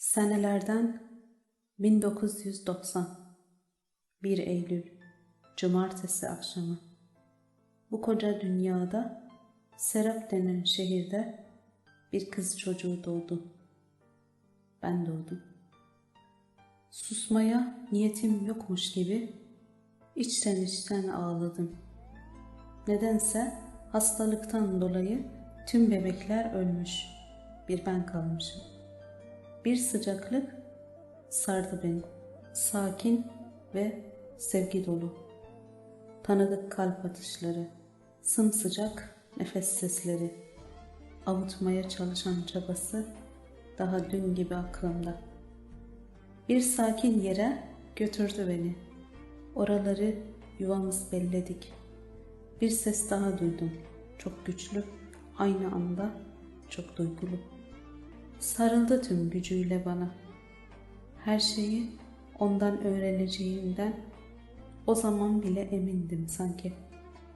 Senelerden 1990 1 Eylül Cumartesi akşamı Bu koca dünyada Serap denen şehirde bir kız çocuğu doğdu. Ben doğdum. Susmaya niyetim yokmuş gibi içten içten ağladım. Nedense hastalıktan dolayı tüm bebekler ölmüş. Bir ben kalmışım. Bir sıcaklık sardı beni. Sakin ve sevgi dolu. Tanıdık kalp atışları, sımsıcak nefes sesleri, avutmaya çalışan çabası daha dün gibi aklımda. Bir sakin yere götürdü beni. Oraları yuvamız belledik. Bir ses daha duydum. Çok güçlü, aynı anda çok duygulu. Sarıldı tüm gücüyle bana. Her şeyi ondan öğreneceğimden o zaman bile emindim sanki.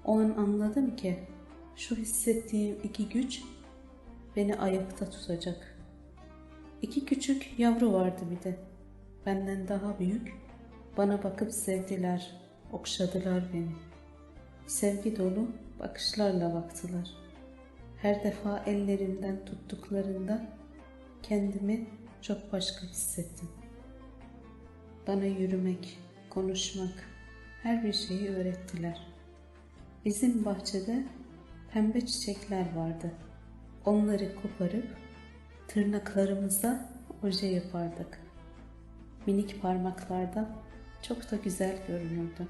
O an anladım ki şu hissettiğim iki güç beni ayakta tutacak. İki küçük yavru vardı bir de. Benden daha büyük. Bana bakıp sevdiler, okşadılar beni. Sevgi dolu bakışlarla baktılar. Her defa ellerimden tuttuklarında kendimi çok başka hissettim. Bana yürümek, konuşmak, her bir şeyi öğrettiler. Bizim bahçede pembe çiçekler vardı. Onları koparıp tırnaklarımıza oje yapardık. Minik parmaklarda çok da güzel görünürdü.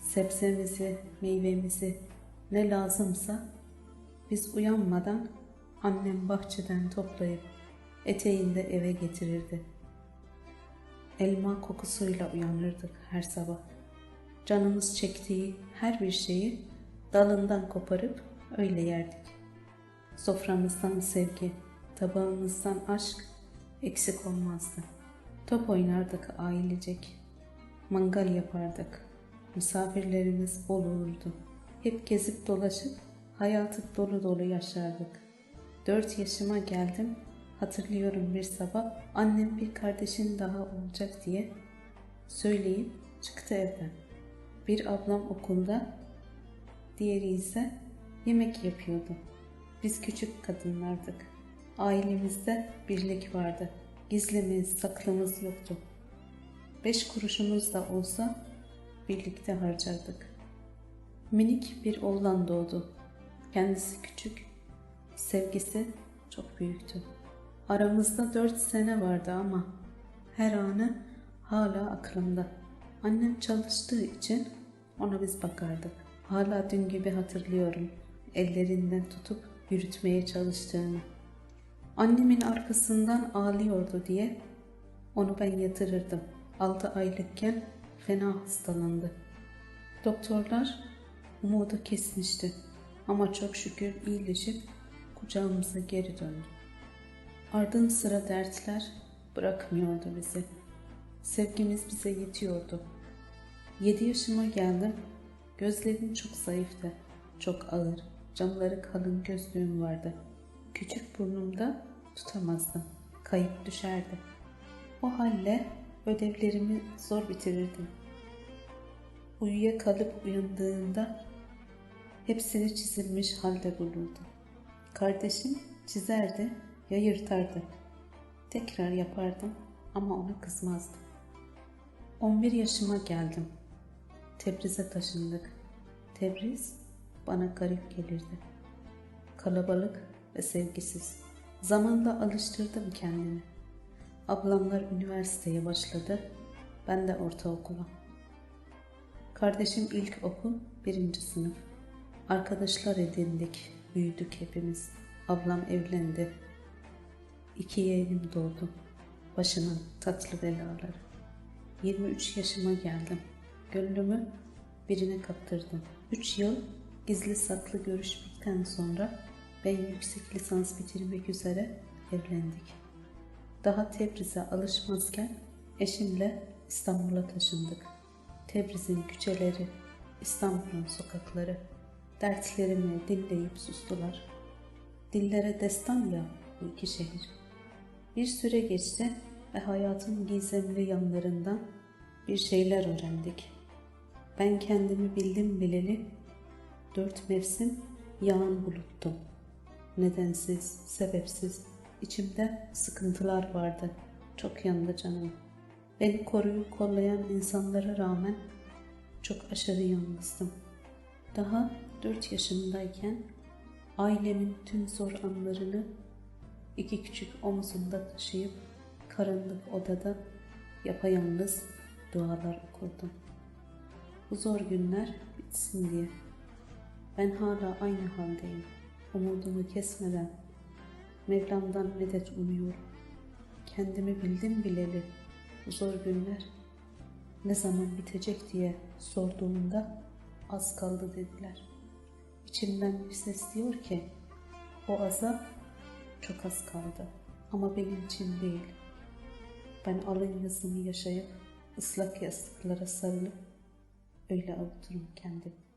Sebzemizi, meyvemizi ne lazımsa biz uyanmadan annem bahçeden toplayıp eteğinde eve getirirdi. Elma kokusuyla uyanırdık her sabah. Canımız çektiği her bir şeyi dalından koparıp öyle yerdik. Soframızdan sevgi, tabağımızdan aşk eksik olmazdı. Top oynardık ailecek. Mangal yapardık. Misafirlerimiz bol olurdu. Hep gezip dolaşıp hayatı dolu dolu yaşardık. Dört yaşıma geldim. Hatırlıyorum bir sabah annem bir kardeşin daha olacak diye söyleyip çıktı evden. Bir ablam okulda, diğeri ise yemek yapıyordu. Biz küçük kadınlardık. Ailemizde birlik vardı. Gizlimiz, saklımız yoktu. Beş kuruşumuz da olsa birlikte harcardık. Minik bir oğlan doğdu. Kendisi küçük, sevgisi çok büyüktü. Aramızda dört sene vardı ama her anı hala aklımda. Annem çalıştığı için ona biz bakardık. Hala dün gibi hatırlıyorum ellerinden tutup yürütmeye çalıştığını. Annemin arkasından ağlıyordu diye onu ben yatırırdım. Altı aylıkken fena hastalandı. Doktorlar umudu kesmişti ama çok şükür iyileşip kucağımıza geri döndü. Ardın sıra dertler bırakmıyordu bizi. Sevgimiz bize yetiyordu. Yedi yaşıma geldim. Gözlerim çok zayıftı. Çok ağır, camları kalın gözlüğüm vardı. Küçük burnumda tutamazdım. Kayıp düşerdi. O halle ödevlerimi zor bitirirdim. Uyuyakalıp uyandığında hepsini çizilmiş halde bulurdu. Kardeşim çizerdi, ya yırtardı. Tekrar yapardım ama ona kızmazdım. 11 yaşıma geldim. Tebriz'e taşındık. Tebriz bana garip gelirdi. Kalabalık ve sevgisiz. Zamanla alıştırdım kendimi. Ablamlar üniversiteye başladı. Ben de ortaokula. Kardeşim ilk okul birinci sınıf. Arkadaşlar edindik, büyüdük hepimiz. Ablam evlendi. İki yeğenim doğdu. Başına tatlı belaları. 23 yaşıma geldim. Gönlümü birine kaptırdım. Üç yıl gizli saklı görüşmekten sonra ben yüksek lisans bitirmek üzere evlendik. Daha Tebriz'e alışmazken eşimle İstanbul'a taşındık. Tebriz'in küçeleri, İstanbul'un sokakları dertlerimi dinleyip sustular. Dillere destan ya bu iki şehir. Bir süre geçti ve hayatın gizemli yanlarından bir şeyler öğrendik. Ben kendimi bildim bileli dört mevsim yağan buluttum. Nedensiz, sebepsiz içimde sıkıntılar vardı. Çok yandı canım. Beni koruyup kollayan insanlara rağmen çok aşırı yalnızdım. Daha dört yaşındayken ailemin tüm zor anlarını iki küçük omzumda taşıyıp karanlık odada yapayalnız dualar okurdum. Bu zor günler bitsin diye. Ben hala aynı haldeyim. Umudumu kesmeden Mevlam'dan medet umuyorum. Kendimi bildim bileli bu zor günler ne zaman bitecek diye sorduğumda az kaldı dediler. İçimden bir ses diyor ki o azap çok az kaldı ama benim için değil. Ben alın yazımı yaşayıp ıslak yastıklara sarılıp öyle avuturum kendimi.